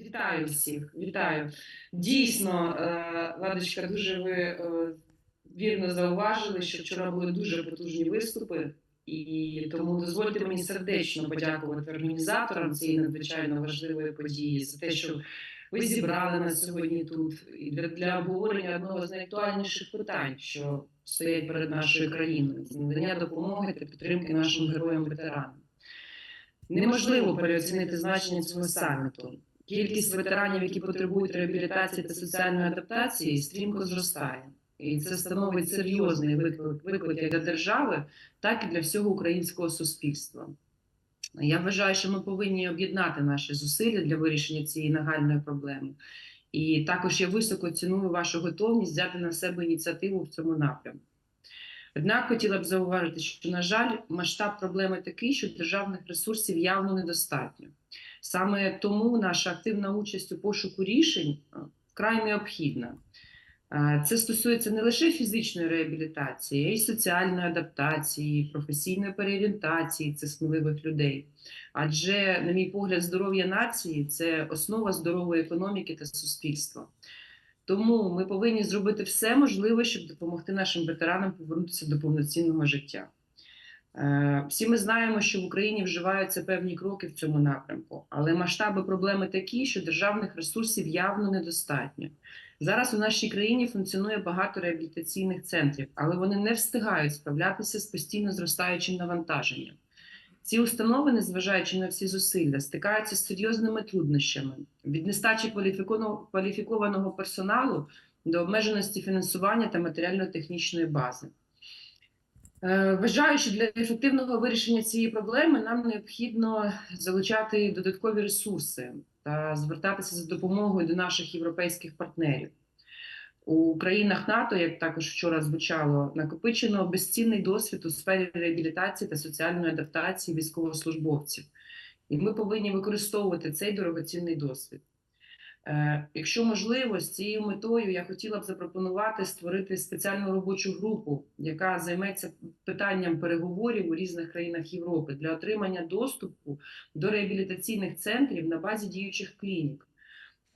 Вітаю всіх, вітаю. Дійсно, е, Ладочка, дуже ви е, вірно зауважили, що вчора були дуже потужні виступи, і тому дозвольте мені сердечно подякувати організаторам цієї надзвичайно важливої події за те, що ви зібрали нас сьогодні тут і для, для обговорення одного з найактуальніших питань, що стоять перед нашою країною це надання допомоги та підтримки нашим героям-ветеранам. Неможливо переоцінити значення цього саміту. Кількість ветеранів, які потребують реабілітації та соціальної адаптації, стрімко зростає. І це становить серйозний виклик, виклик як для держави, так і для всього українського суспільства. Я вважаю, що ми повинні об'єднати наші зусилля для вирішення цієї нагальної проблеми. І також я високо ціную вашу готовність взяти на себе ініціативу в цьому напрямку. Однак хотіла б зауважити, що, на жаль, масштаб проблеми такий, що державних ресурсів явно недостатньо. Саме тому наша активна участь у пошуку рішень е, вкрай необхідна. Е, Це стосується не лише фізичної реабілітації, а й соціальної адаптації, професійної переорієнтації цих сміливих людей. Адже, на мій погляд, здоров'я нації це основа здорової економіки та суспільства. Тому ми повинні зробити все можливе, щоб допомогти нашим ветеранам повернутися до повноцінного життя. Е, Всі ми знаємо, що в Україні вживаються певні кроки в цьому напрямку, але масштаби проблеми такі, що державних ресурсів явно недостатньо. Зараз у нашій країні функціонує багато реабілітаційних центрів, але вони не встигають справлятися з постійно зростаючим навантаженням. Ці установи, незважаючи на всі зусилля, стикаються з серйозними труднощами від нестачі кваліфікованого кваліфікованого персоналу до обмеженості фінансування та матеріально-технічної бази. Е, Вважаю, що для ефективного вирішення цієї проблеми нам необхідно залучати додаткові ресурси та звертатися за допомогою до наших європейських партнерів. У країнах НАТО, як також вчора звучало, накопичено безцінний досвід у сфері реабілітації та соціальної адаптації військовослужбовців, і ми повинні використовувати цей дорогоцінний досвід. Е, Якщо можливо, з цією метою я хотіла б запропонувати створити спеціальну робочу групу, яка займеться питанням переговорів у різних країнах Європи для отримання доступу до реабілітаційних центрів на базі діючих клінік.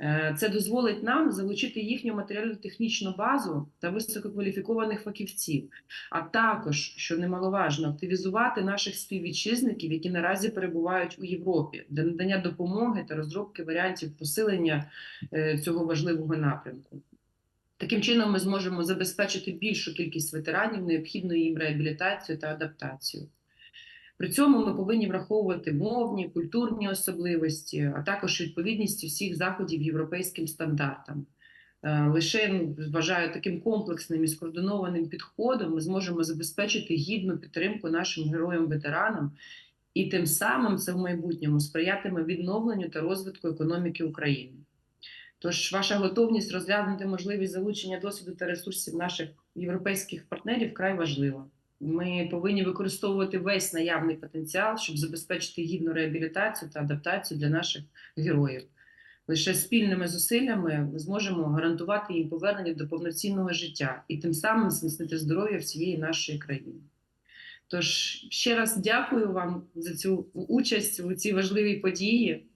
Е, Це дозволить нам залучити їхню матеріально-технічну базу та висококваліфікованих фахівців, а також, що немаловажно, активізувати наших співвітчизників, які наразі перебувають у Європі, для надання допомоги та розробки варіантів посилення е, цього важливого напрямку. Таким чином, ми зможемо забезпечити більшу кількість ветеранів необхідною їм реабілітацію та адаптацію. При цьому ми повинні враховувати мовні, культурні особливості, а також відповідність всіх заходів європейським стандартам. Е, Лише ну, вважаю таким комплексним і скоординованим підходом ми зможемо забезпечити гідну підтримку нашим героям-ветеранам, і тим самим це в майбутньому сприятиме відновленню та розвитку економіки України. Тож ваша готовність розглянути можливість залучення досвіду та ресурсів наших європейських партнерів вкрай важлива. Ми повинні використовувати весь наявний потенціал, щоб забезпечити гідну реабілітацію та адаптацію для наших героїв. Лише спільними зусиллями ми зможемо гарантувати їм повернення до повноцінного життя і тим самим зміцнити здоров'я всієї нашої країни. Тож ще раз дякую вам за цю участь у цій важливій події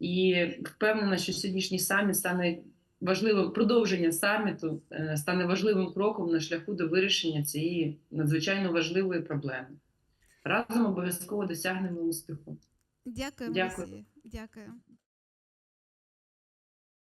і впевнена, що сьогоднішній саміт стане важливим продовження саміту е, стане важливим кроком на шляху до вирішення цієї надзвичайно важливої проблеми. Разом обов'язково досягнемо успіху. Дякую. Дякую. Дякую.